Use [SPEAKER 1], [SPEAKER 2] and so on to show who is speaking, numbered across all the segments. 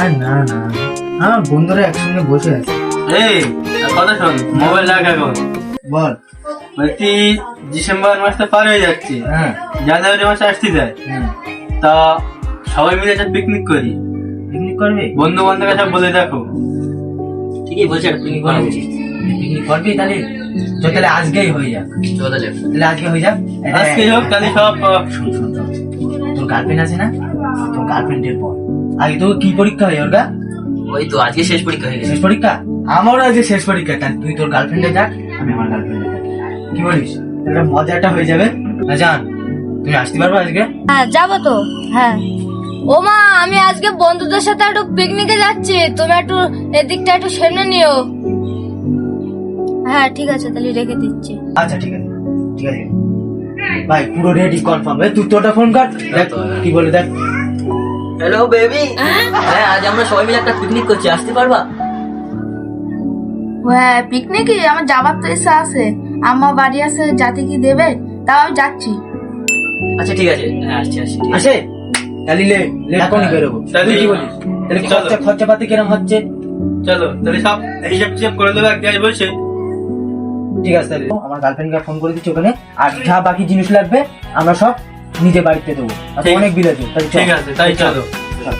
[SPEAKER 1] আর না না। আমার বন্ধুরা একসঙ্গে বসে আছে।
[SPEAKER 2] এই কথা শোন মোবাইল রাখ এখন।
[SPEAKER 1] বল।
[SPEAKER 2] বলছি ডিসেম্বর মাসটা পার হয়ে যাচ্ছে।
[SPEAKER 1] হ্যাঁ।
[SPEAKER 2] জানুয়ারি মাসে আসতে যায়
[SPEAKER 1] হ্যাঁ।
[SPEAKER 2] তা সবাই মিলে একটা পিকনিক করি।
[SPEAKER 1] পিকনিক করবি?
[SPEAKER 2] বন্ধু বান্ধবরা সব বলে দেখো।
[SPEAKER 3] ঠিকই বলছে পিকনিক করা উচিত।
[SPEAKER 1] পিকনিক করবি তাহলে? তো তাহলে আজকেই হয়ে যাক।
[SPEAKER 3] চলো তাহলে
[SPEAKER 1] তাহলে আজকে হয়ে যাক?
[SPEAKER 2] আজকে হোক তাহলে সব
[SPEAKER 1] শুন শুন তোর গার্লফ্রেন্ড আছে না? তোর গার্লফ্রেন্ডের পর আগে তোর কি পরীক্ষা হয় ওর গা
[SPEAKER 3] ওই তো আজকে শেষ পরীক্ষা হয়ে গেছে।
[SPEAKER 1] শেষ পরীক্ষা? আমারও আজকে শেষ পরীক্ষা তাই তুই তোর গার্লফ্রেন্ডে যাক আমি আমার গার্লফ্রেন্ডে যাক কি বলিস? তাহলে মজাটা হয়ে যাবে। না জান তুমি আসতে পারবে আজকে?
[SPEAKER 4] হ্যাঁ যাব তো। হ্যাঁ। ও মা আমি আজকে বন্ধুদের সাথে একটু পিকনিকে যাচ্ছি। তুমি একটু এদিকটা একটু সেরে নিও। হ্যাঁ ঠিক আছে তাহলে রেখে দিচ্ছি।
[SPEAKER 1] আচ্ছা ঠিক আছে। ঠিক আছে। ভাই পুরো রেডি কনফার্ম তুই তোরটা ফোন কর দেখ কি বলে দেখ।
[SPEAKER 3] হ্যালো বেবি হ্যাঁ? আজ আমরা সবাই মিলে একটা পিকনিক করছি আসতে পারবা?
[SPEAKER 5] হ্যাঁ পিকনিকে আমার যাবার তো ইচ্ছা আছে। আমার বাড়ি আছে যাতে কি দেবে? তাও আমি যাচ্ছি।
[SPEAKER 3] আচ্ছা ঠিক আছে। হ্যাঁ আসছি আসছি ঠিক আছে।
[SPEAKER 1] আসে তাহলে লে লে এখনই বেরোবো।
[SPEAKER 2] তাহলে-
[SPEAKER 1] কি বলিস? তাহলে
[SPEAKER 2] চলো।
[SPEAKER 1] খরচা খরচাপাতি কিরম হচ্ছে?
[SPEAKER 2] চলো তাহলে সব হিসাব টিসাব করে দেবো এক জায়গায় বসে
[SPEAKER 1] ঠিক আছে তাহলে। আমার গার্লফ্রেন্ডকে ফোন করে দিচ্ছি ওখানে। আর যা বাকি জিনিস লাগবে আমরা সব নিজে বাড়িতে দেবো। অনেক বিল আছে।
[SPEAKER 2] ঠিক আছে তাই চলো।
[SPEAKER 1] চল।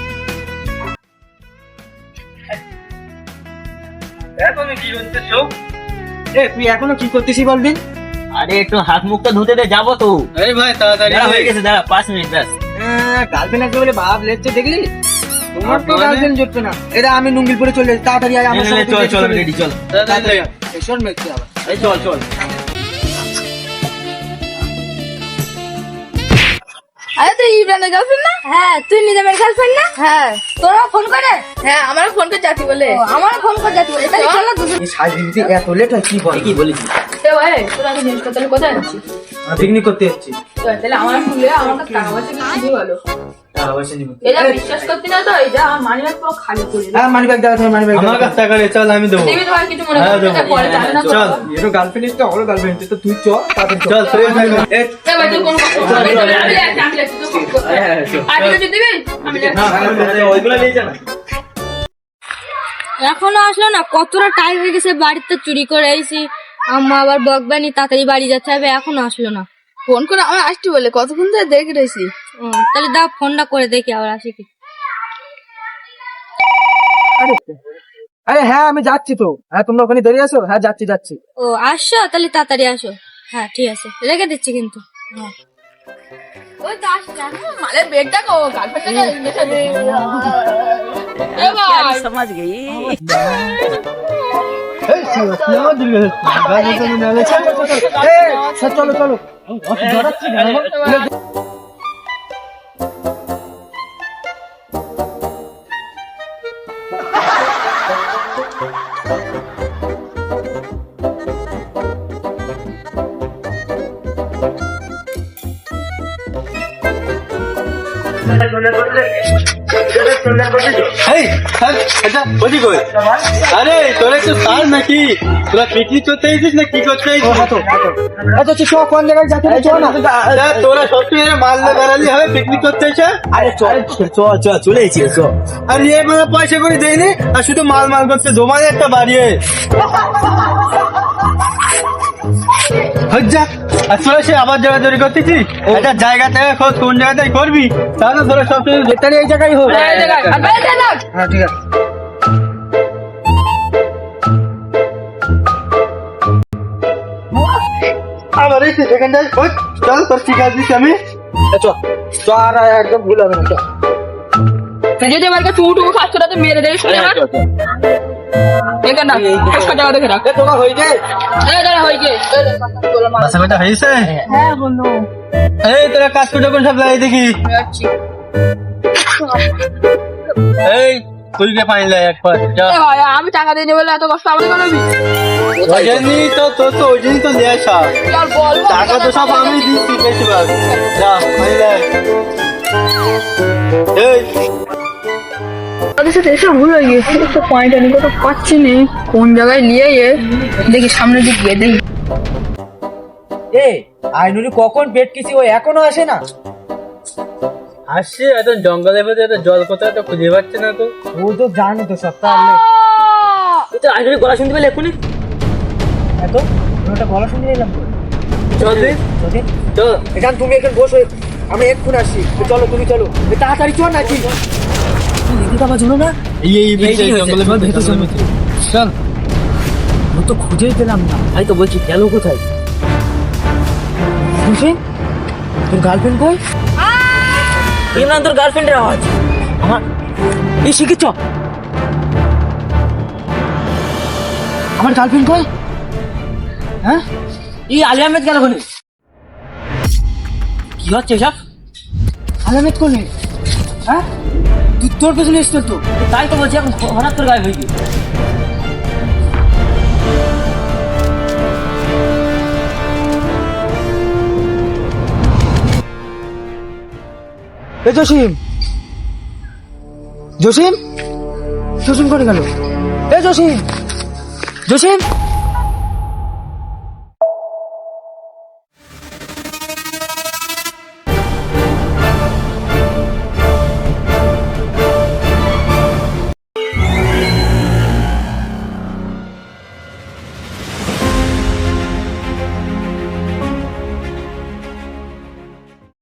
[SPEAKER 2] কি করতেছো
[SPEAKER 1] এ তুই এখনও কি করতেছিস বলবি?
[SPEAKER 3] আরে একটু হাত মুখটা ধুতে দে যাব তো।
[SPEAKER 2] এই ভাই তাড়াতাড়ি
[SPEAKER 3] দাঁড়া, হয়ে গেছে দাঁড়া পাঁচ মিনিট ব্যাস।
[SPEAKER 1] গার্লফ্রেন্ড আসবে বলে বাপ লেচ্ছে দেখলি? তোমার তো? গার্লফ্রেন্ড জুটবে না। এটা আমি নুঙ্গিল পরে চলে যাই তাড়াতাড়ি আয় আমার
[SPEAKER 3] নে, চল চল রেডি চল।
[SPEAKER 2] তাড়াতাড়ি
[SPEAKER 1] আবার।
[SPEAKER 3] এই চল চল।
[SPEAKER 5] আরে তুই ইমরানের গার্লফ্রেন্ড না?
[SPEAKER 4] হ্যাঁ তুই নিজামের গার্লফ্রেন্ড না?
[SPEAKER 5] হ্যাঁ।
[SPEAKER 4] তোরা ফোন করে?
[SPEAKER 5] হ্যাঁ আমার ফোন করে জাতি বলে।
[SPEAKER 4] আমারও ফোন করে জাতি বলে। তাহলে চলো। দুজন।
[SPEAKER 1] এই সাজ দিতে এত লেট হয় কি বল?
[SPEAKER 3] কি বলেছি
[SPEAKER 5] এ ভাই তোরা আমি জিনিসটা তাহলে কোথায় আছিস
[SPEAKER 1] আমরা পিকনিক করতে যাচ্ছি।
[SPEAKER 5] তাহলে আমার ফুলে আমার কাছে টাকা পয়সা কিছু বলো।
[SPEAKER 1] টাকা পয়সা নিব।
[SPEAKER 5] এটা বিশ্বাস করতে না তো এটা আমার মানি ব্যাগ পুরো খালি করে
[SPEAKER 1] হ্যাঁ মানি ব্যাগ দাও তুমি মানি ব্যাগ
[SPEAKER 2] আমার কাছ টাকা চল আমি দেবো।
[SPEAKER 5] দিবি তোমার কিছু মনে
[SPEAKER 2] হ্যাঁ,
[SPEAKER 5] করতে পরে জানে না
[SPEAKER 2] চল।
[SPEAKER 1] এর গার্লফ্রেন্ড তো আমার গার্লফ্রেন্ড তো তুই চ তাড়াতাড়ি
[SPEAKER 2] চল তুই
[SPEAKER 1] এ,
[SPEAKER 5] এ ভাই তুই কোন কথা? আমি আমি যাচ্ছি, তুই ফোন কর। আর কিছু দিবি? আমি
[SPEAKER 2] ওইগুলো নিয়ে যা।
[SPEAKER 4] এখনও আসলো না কতটা টাইম হয়ে গেছে বাড়িতে চুরি করে এসেছি আম্মা আবার বকবানি তাড়াতাড়ি বাড়ি যেতে হবে এখনও আসলো না।
[SPEAKER 5] ফোন করে আমার আসছি বলে কতক্ষণ ধরে দেখে রয়েছি
[SPEAKER 4] তাহলে দাও ফোনটা করে দেখি আবার আসি কি।
[SPEAKER 1] আরে হ্যাঁ আমি যাচ্ছি তো। হ্যাঁ তোমরা ওখানে দাঁড়িয়ে আছো? হ্যাঁ যাচ্ছি যাচ্ছি।
[SPEAKER 4] ও আসছো? তাহলে তাড়াতাড়ি আসো। হ্যাঁ ঠিক আছে। রেখে দিচ্ছি কিন্তু। হ্যাঁ।
[SPEAKER 5] ওই তো আসছে মালের বেগটা কো গার্লফ্রেন্ডটা
[SPEAKER 3] গই
[SPEAKER 1] চলো চলো
[SPEAKER 2] বলি কই আরে তোরা একটু সার নাকি? তোরা পিকনিক করতে এসেছিস না কি করতে
[SPEAKER 1] আচ্ছা কোন জায়গায় যাচ্ছি চল না।
[SPEAKER 2] তোরা সবসময় মারলে বেড়ালি হবে পিকনিক করতে এসে?
[SPEAKER 1] আরে চল। চল চল চলে এসেছি চল
[SPEAKER 2] আর ইয়ে মানে পয়সা করে দেয়নি? আর শুধু মাল মাল করছে জমায় একটা বাড়িয়ে হজ্জা তোরা সে আবার জায়গা তৈরি করতেছি। একটা জায়গা থেকে খোঁজ কোন জায়গাটাই করবি? তাহলে তোরা সবসময়
[SPEAKER 1] তাহলে এই জায়গায় হোক।
[SPEAKER 5] না।
[SPEAKER 1] হ্যাঁ ঠিক আছে।
[SPEAKER 2] আবার এই খোঁজ। চল তোর ঠিক আছে আমি।
[SPEAKER 1] চল চল আর একদম ভুল হবে না চল
[SPEAKER 5] তুই যদি আমাকে টু টু খাস তোরা তো মেরে দেবে শুনে আমার? এখানে না একটা জায়গা দেখে রাখ
[SPEAKER 1] তোমার হয়ে
[SPEAKER 2] হয়েছে?
[SPEAKER 5] বন্ধু
[SPEAKER 2] এই তোরা কাজ করে কোন সব দেখি? এই পানি একবার?
[SPEAKER 5] আমি টাকা দিয়ে বলে এত কষ্ট আমাকে
[SPEAKER 2] তো তো তো নিয়ে আসা। টাকা তো সব আমি দিচ্ছি বেশিরভাগ। যা পানি লাই এই
[SPEAKER 5] তাদের সাথে এসব ভুল হয়ে গিয়েছে তো পয়েন্ট আমি কোথাও পাচ্ছি নি কোন জায়গায় নিয়ে গিয়ে দেখি সামনের দিক গিয়ে দেখি।
[SPEAKER 1] এ আইনুরি কখন পেট কিসি ও এখনও আসে না?
[SPEAKER 2] আসছে এত জঙ্গলের ভেতরে এত জল কোথায় তো খুঁজে পাচ্ছে না তো।
[SPEAKER 1] ও তো জানি তো সপ্তাহ
[SPEAKER 3] তুই তো আগে গলা শুনতে পেলে এক্ষুনি।
[SPEAKER 1] এত? ওটা গলা শুনে এলাম তো।
[SPEAKER 2] চল চল
[SPEAKER 1] এখান তুমি এখানে বসো আমি এক্ষুনি আসছি। চলো তুমি চলো। তাড়াতাড়ি চল নাকি। এদিকে আবার শোনো না?
[SPEAKER 2] এই এই
[SPEAKER 3] এই যে
[SPEAKER 2] জঙ্গলের
[SPEAKER 3] চল,
[SPEAKER 2] ভেতরে
[SPEAKER 3] চল,
[SPEAKER 2] জঙ্গলের ভেতরে। চল।
[SPEAKER 1] ও তো খুঁজেই পেলাম না।
[SPEAKER 3] তাই তো বলছি গেল কোথায়?
[SPEAKER 1] হোসেন তোর গার্লফ্রেন্ড কই?
[SPEAKER 3] কি না তোর গার্লফ্রেন্ডের আওয়াজ।
[SPEAKER 1] আমার এই শিখেছ আমার গার্লফ্রেন্ড কই? হ্যাঁ?
[SPEAKER 3] এই আলী আহমেদ গেল ওখানে কি হচ্ছে এসব?
[SPEAKER 1] আলামেদ কোনে? হ্যাঁ? তোর পেছনে এসছো তো?
[SPEAKER 3] তাই তো বলছি, এখন হঠাৎ করে গায়েব হয়ে গিয়ে।
[SPEAKER 1] এ জসিম! জসিম? জসিম করে গেল? এ জসিম! জসিম!